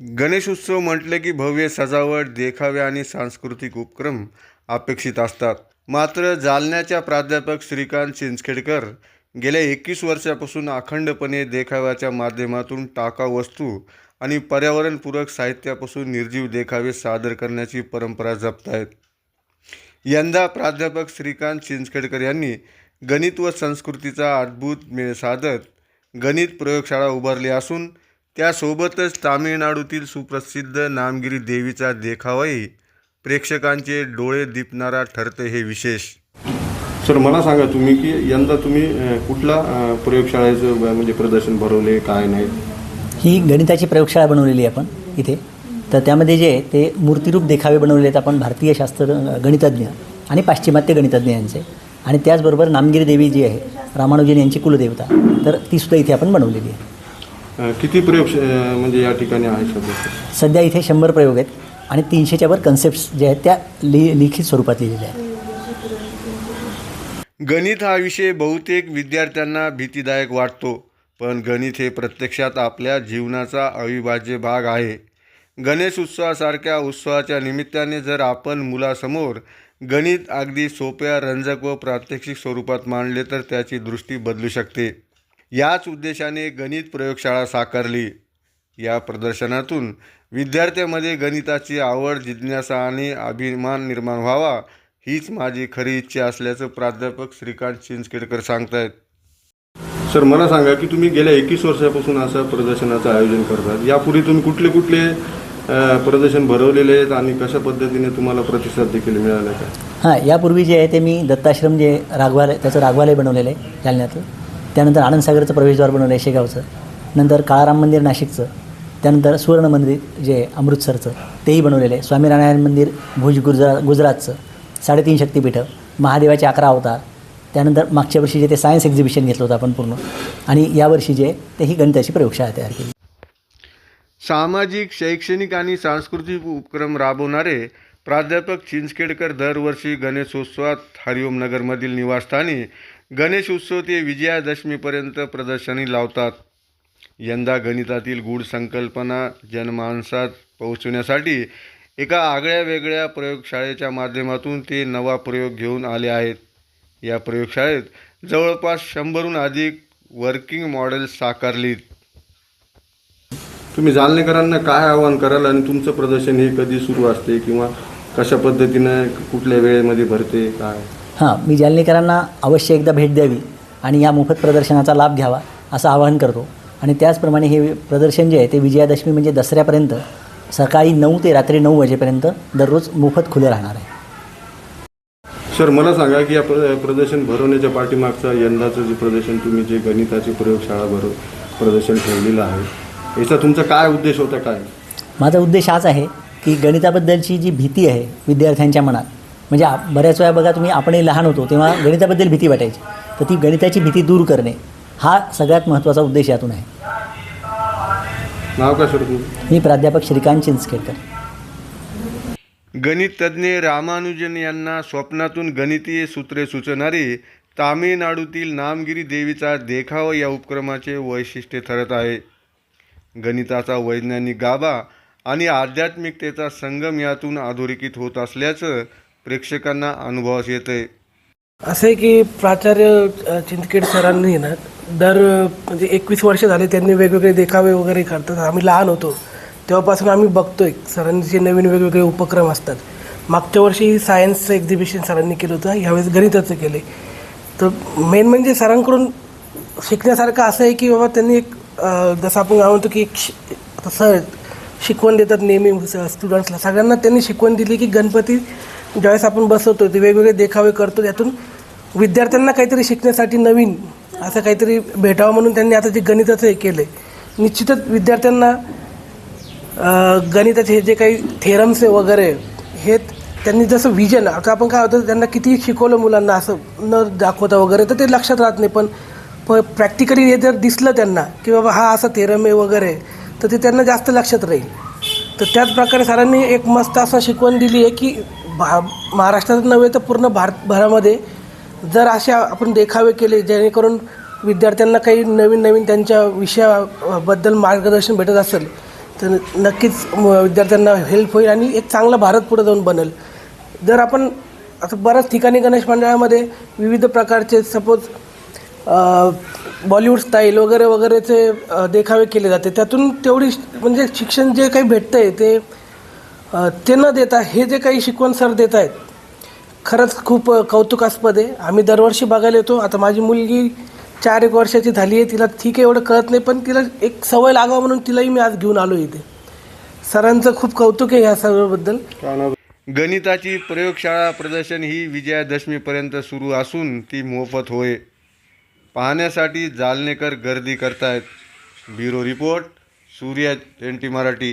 गणेशोत्सव म्हटले की भव्य सजावट देखावे आणि सांस्कृतिक उपक्रम अपेक्षित असतात. मात्र जालन्याच्या प्राध्यापक श्रीकांत चिंचखेडकर गेल्या एकवीस वर्षापासून अखंडपणे देखाव्याच्या माध्यमातून टाकाऊ वस्तू आणि पर्यावरणपूरक साहित्यापासून निर्जीव देखावे सादर करण्याची परंपरा जपत आहेत यंदा प्राध्यापक श्रीकांत चिंचखेडकर यांनी गणित व संस्कृतीचा अद्भुत मेळ साधत गणित प्रयोगशाळा उभारली असून त्यासोबतच तामिळनाडूतील सुप्रसिद्ध नामगिरी देवीचा देखावाही प्रेक्षकांचे डोळे दिपणारा ठरतं हे विशेष. सर मला सांगा तुम्ही की यंदा तुम्ही कुठला प्रयोगशाळेचं म्हणजे प्रदर्शन भरवले काय नाही? ही गणिताची प्रयोगशाळा बनवलेली आहे आपण इथे. तर त्यामध्ये जे आहे ते मूर्तिरूप देखावे बनवले आहेत आपण भारतीय शास्त्र गणितज्ञ आणि पाश्चिमात्य गणितज्ञ यांचे आणि त्याचबरोबर नामगिरी देवी जी आहे रामानुजन यांची कुलदेवता तर तीसुद्धा इथे आपण बनवलेली आहे. अ, किती प्रयोग म्हणजे या ठिकाणी आहे सध्या? सध्या इथे शंभर प्रयोग आहेत आणि तीनशेच्या वर कन्सेप्ट्स जे आहेत त्या लि लिखित स्वरूपात लिहिलेल्या आहेत. गणित हा विषय बहुतेक विद्यार्थ्यांना भीतीदायक वाटतो पण गणित हे प्रत्यक्षात आपल्या जीवनाचा अविभाज्य भाग आहे. गणेश उत्सवासारख्या उत्सवाच्या निमित्ताने जर आपण मुलासमोर गणित अगदी सोप्या रंजक व प्रात्यक्षिक स्वरूपात मांडले तर त्याची दृष्टी बदलू शकते. याच उद्देशाने गणित प्रयोगशाळा साकारली. या प्रदर्शनातून विद्यार्थ्यांमध्ये गणिताची आवड जिज्ञासा आणि अभिमान निर्माण व्हावा हीच माझी खरी इच्छा असल्याचं प्राध्यापक श्रीकांत चिंचखेडकर सांगतायत. सर मला सांगा की तुम्ही गेल्या एकवीस वर्षापासून असं प्रदर्शनाचं आयोजन करतात. यापूर्वी तुम्ही कुठले कुठले प्रदर्शन भरवलेले आहेत आणि कशा पद्धतीने तुम्हाला प्रतिसाद देखील मिळाला का हां यापूर्वी जे आहे ते मी दत्ताश्रम जे रागवालय त्याचं रागवालय बनवलेलं आहे जालन्यातलं. त्यानंतर आनंदसागरचं प्रवेशद्वार बनवलं आहे शेगावचं नंतर काळाराम मंदिर नाशिकचं. त्यानंतर सुवर्ण मंदिर जे अमृतसरचं तेही बनवलेलं आहे. स्वामीनारायण मंदिर भुज गुजरा गुजरातचं. साडेतीन शक्तीपीठं. महादेवाचे अकरा अवतार. त्यानंतर मागच्या वर्षी जे ते सायन्स एक्झिबिशन घेतलं होतं आपण पूर्ण. आणि यावर्षी जे ते ही गणिताची प्रयोगशाळा तयार केली. सामाजिक शैक्षणिक आणि सांस्कृतिक उपक्रम राबवणारे प्राध्यापक चिंचखेडकर दरवर्षी गणेशोत्सवात हरिओम नगरमधील निवासस्थानी गणेश उत्सव ते विजयादशमीपर्यंत प्रदर्शनी लावतात. यंदा गणितातील गूढ संकल्पना जनमानसात पोहोचवण्यासाठी एका आगळ्या वेगळ्या प्रयोगशाळेच्या माध्यमातून ते नवा प्रयोग घेऊन आले आहेत. या प्रयोगशाळेत जवळपास शंभरहून अधिक वर्किंग मॉडेल्स साकारलीत. तुम्ही जालनेकरांना काय आवाहन कराल आणि तुमचं प्रदर्शन हे कधी सुरू असते किंवा कशा पद्धतीनं कुठल्या वेळेमध्ये भरते काय? हां मी जालनेकरांना अवश्य एकदा भेट द्यावी आणि या मोफत प्रदर्शनाचा लाभ घ्यावा असं आवाहन करतो. आणि त्याचप्रमाणे हे प्रदर्शन जे आहे ते विजयादशमी म्हणजे दसऱ्यापर्यंत सकाळी नऊ ते रात्री नऊ वाजेपर्यंत दररोज मोफत खुलं राहणार आहे. सर मला सांगा की या प्र प्रदर्शन भरवण्याच्या पाठीमागचा यंदाचं जे प्रदर्शन तुम्ही जे गणिताची प्रयोगशाळा भरव प्रदर्शन ठेवलेलं आहे याचा तुमचा काय उद्देश होता काय? माझा उद्देश हाच आहे की गणिताबद्दलची जी भीती आहे विद्यार्थ्यांच्या मनात म्हणजे आप- बऱ्याच वेळा बघा तुम्ही आपणही लहान होतो तेव्हा गणिताबद्दल भीती वाटायची. तर ती गणिताची भीती दूर करणे हा सगळ्यात महत्त्वाचा उद्देश यातून आहे. नाव काय सर तुमचं मी प्राध्यापक श्रीकांत चिंचखेडकर. गणित तज्ज्ञ रामानुजन यांना स्वप्नातून गणितीय सूत्रे सुचणारी तामिळनाडूतील नामगिरी देवीचा देखावा या उपक्रमाचे वैशिष्ट्य ठरत आहे. गणिताचा वैज्ञानिक गाभा आणि आध्यात्मिकतेचा संगम यातून अधोरेखित होत असल्याचं प्रेक्षकांना अनुभवास येते असं आहे की प्राचार्य चिंतकेड सरांनी ना दर म्हणजे एकवीस वर्ष झाले त्यांनी वेगवेगळे देखावे वगैरे करतात. आम्ही लहान होतो. तेव्हापासून आम्ही बघतोय सरांचे नवीन वेगवेगळे उपक्रम असतात. मागच्या वर्षी सायन्सचं एक्झिबिशन सरांनी केलं होतं. ह्यावेळेस गणिताचं केले तर मेन म्हणजे सरांकडून शिकण्यासारखं असं आहे की बाबा त्यांनी एक जसं आपण काय म्हणतो की एक सर शिकवण देतात नेहमी स्टुडंट्सला सगळ्यांना त्यांनी शिकवण दिली की गणपती ज्यावेळेस आपण बसवतो ते वेगवेगळे देखावे करतो त्यातून विद्यार्थ्यांना काहीतरी शिकण्यासाठी नवीन असं काहीतरी भेटावं म्हणून त्यांनी आता जे गणिताचं हे केलं आहे निश्चितच विद्यार्थ्यांना गणिताचे हे जे काही थेरम्स आहे वगैरे हे त्यांनी जसं विजन आता आपण काय होतं त्यांना किती शिकवलं मुलांना असं न दाखवता वगैरे तर ते लक्षात राहत नाही पण प प्रॅक्टिकली हे जर दिसलं त्यांना की बाबा हा असा थेरम आहे वगैरे तर ते त्यांना जास्त लक्षात राहील. तर त्याच प्रकारे सरांनी एक मस्त असं शिकवण दिली आहे की भा महाराष्ट्रात नव्हे तर पूर्ण भारतभरामध्ये जर असे आपण देखावे केले जेणेकरून विद्यार्थ्यांना काही नवीन नवीन त्यांच्या विषयाबद्दल मार्गदर्शन भेटत असेल तर नक्कीच म- विद्यार्थ्यांना हेल्प होईल आणि एक चांगला भारत पुढे जाऊन बनेल. जर आपण आता बऱ्याच ठिकाणी गणेश मंडळामध्ये विविध प्रकारचे सपोज बॉलिवूड स्टाईल वगैरे वगैरेचे देखावे केले जाते. त्यातून तेवढी म्हणजे शिक्षण जे काही भेटतं आहे ते ते न देता हे जे काही शिकवण सर देत आहेत खरंच खूप कौतुकास्पद आहे. आम्ही दरवर्षी बघायला येतो. आता माझी मुलगी चार एक वर्षाची झाली आहे. तिला ठीक आहे एवढं कळत नाही पण तिला एक सवय लागावं म्हणून तिलाही मी आज घेऊन आलो इथे. सरांचं खूप कौतुक आहे ह्या सर्वबद्दल. गणिताची प्रयोगशाळा प्रदर्शन ही विजयादशमीपर्यंत सुरू असून ती मोफत होय. पाहण्यासाठी जालनेकर गर्दी करतायत. Bureau report Surya N T Marathi.